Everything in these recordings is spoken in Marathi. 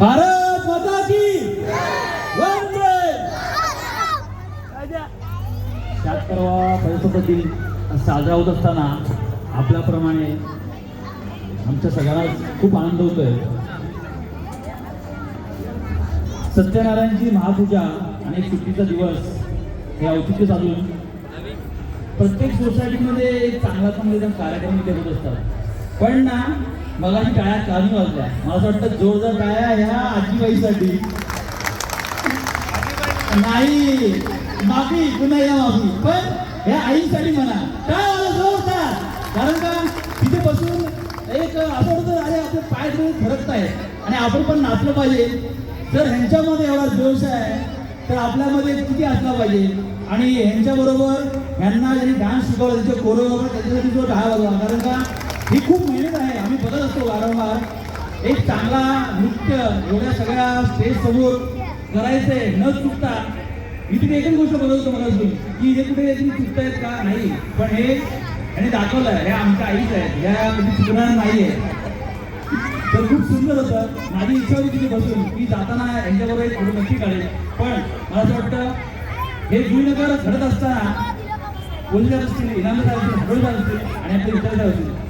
भारत माता की वंदे. शहात्तरवा प्रजासत्ताक दिन साजरा होत असताना आपल्याप्रमाणे आमच्या सगळ्यांना खूप आनंद होतोय. सत्यनारायणची महापूजा आणि सुट्टीचा दिवस हे औचित्य साधून प्रत्येक सोसायटीमध्ये एक चांगला चांगले कार्यक्रम इथे होत असतात पण ना मगाशी टाळ्या चालू वाजल्या. मला असं वाटतं जोरदार टाळ्या ह्या आजीबाईसाठी. नाही माफी पुन्हा या माफी. पण ह्या आईसाठी म्हणा. काय आलं जोरदार. कारण का तिथे बसून एक असं होतं अरे आपले पाय थोडे फरकत आहेत. आणि आपण पण नाचलं पाहिजे. जर ह्यांच्यामध्ये एवढा जोश आहे तर आपल्यामध्ये किती असला पाहिजे? आणि ह्यांच्याबरोबर ह्यांना जरी डान्स शिकवला त्यांचे कोरिओग्राफर त्याच्यासाठी जो डाळ कारण का ही खूप मेहनत आहे. आम्ही असतो वारंवार एक चांगला नृत्य एवढ्या सगळ्या स्टेज समोर करायचंय. न चुकता मी तिथे एकच गोष्ट बघत मला अजून की हे कुठे तुम्ही चुकतायत का? नाही. पण हे आणि दाखवलं हे आमच्या आईच आहेत या कधी म्हणजे चुकणार नाही तर खूप सुंदर होतं. माझी इच्छा होती तिथे बसून की जाताना यांच्याबरोबर एक फोटो नक्की काढेल पण मला असं वाटतं हे जुईनगर घडत असताना पोलिसात असतील इनामदार असतील हडोलदार असतील आणि आपले विचारदार असतील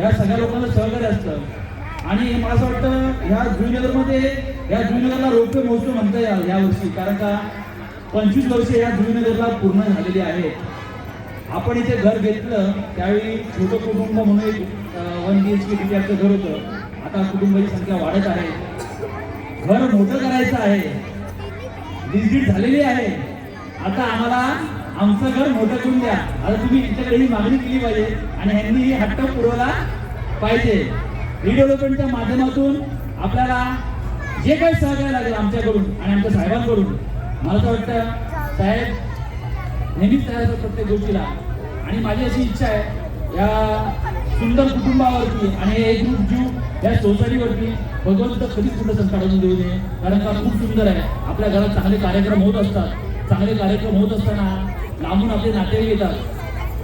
या सगळ्या लोकांना सहकार्य असतं. आणि मला असं वाटतं ह्या जुईनगरमध्ये या जुईनगरला रोपवे महोत्सव म्हणता या यावर्षी कारण का पंचवीस वर्षे या जुईनगरला पूर्ण झालेली आहेत. आपण इथे घर घेतलं त्यावेळी छोटं कुटुंब म्हणून एक वन बी एच के तिथे घर होतं. आता कुटुंबाची संख्या वाढत आहे. घर मोठं करायचं आहे. डिजिट झालेली आहे. आता आम्हाला आमचं घर मोठं करून द्या. आता तुम्ही यांच्याकडे ही मागणी केली पाहिजे आणि ह्यांनी ही हट्ट पुरवला पाहिजे. रिडेव्हलपमेंटच्या माध्यमातून आपल्याला जे काही सहकार्य लागेल आमच्याकडून आणि आमच्या साहेबांकडून मला तर वाटतं साहेब नेहमीच तयार असतात प्रत्येक गोष्टीला. आणि माझी अशी इच्छा आहे या सुंदर कुटुंबावरती आणि हे जीव या सोसायटीवरती भगवंत कधीच कुठं संकट देऊ नये. कारण का खूप सुंदर आहे. आपल्या घरात चांगले कार्यक्रम होत असतात. चांगले कार्यक्रम होत असताना लांबून आपले नातेवाईक येतात.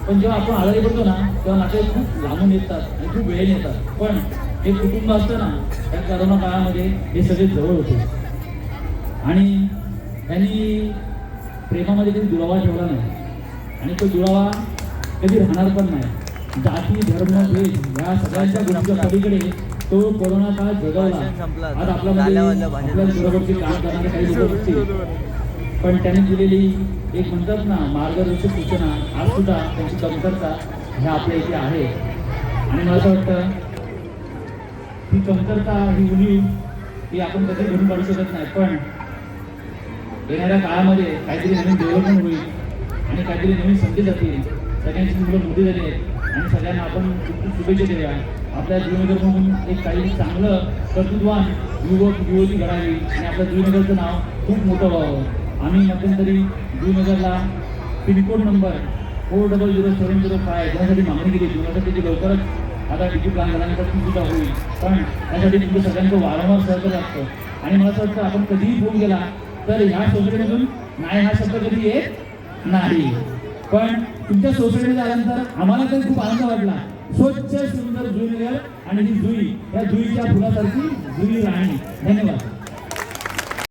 पण जेव्हा आपण आजारी पडतो ना तेव्हा नातेवाईक खूप लांबून येतात आणि खूप वेळेने येतात. पण हे कुटुंब असतं ना त्या करोना काळामध्ये हे सगळे जवळ होते. आणि त्यांनी प्रेमामध्ये कधी दुरावा ठेवला नाही. आणि तो दुरावा कधी राहणार पण नाही. जाती धर्म भेद या सगळ्यांच्या गोष्टीच्या पलीकडे तो कोरोना काळ जगवला. आज आपल्यामध्ये आपल्या बरोबरचे काम करणारे काही लोक असतील पण त्यांनी दिलेली एक म्हणतात ना मार्गदर्शक सूचना आज सुद्धा त्यांची कमतरता ह्या आपल्या इथे आहे. आणि मला असं वाटतं ही कमतरता ही उणीव ही आपण कधी घेऊन काढू शकत नाही. पण येणाऱ्या काळामध्ये काहीतरी नवीन डेव्हलपमेंट होईल आणि काहीतरी नवीन संधी जातील सगळ्यांची मुलं मोठी झाली आणि सगळ्यांना आपण शुभेच्छा देऊया. आपल्या म्हणून एक काही चांगलं कर्तृत्वान युवक युवती घडावी आणि आपल्या जुईनगरचं नाव खूप मोठं व्हावं. आम्ही मध्यंतरी हजारला pin code number four double zero seven zero five यासाठी मागणी केली होती. मला त्याची लवकरच आता डिजी प्लॅन झाल्यानंतर सुद्धा होईल. पण त्यासाठी तुमचं सगळ्यांचं वारंवार सहकार्य असतं. आणि मला असं वाटतं आपण कधीही फोन केला तर ह्या सोसायटीमधून नाही हा शब्द कधी येत नाही. पण तुमच्या सोसायटीत आल्यानंतर आम्हाला तर खूप आनंद वाटला. स्वच्छ सुंदर जुईनगर आणि ही जुई या जुईच्या फुलासारखी जुई राहणी. धन्यवाद.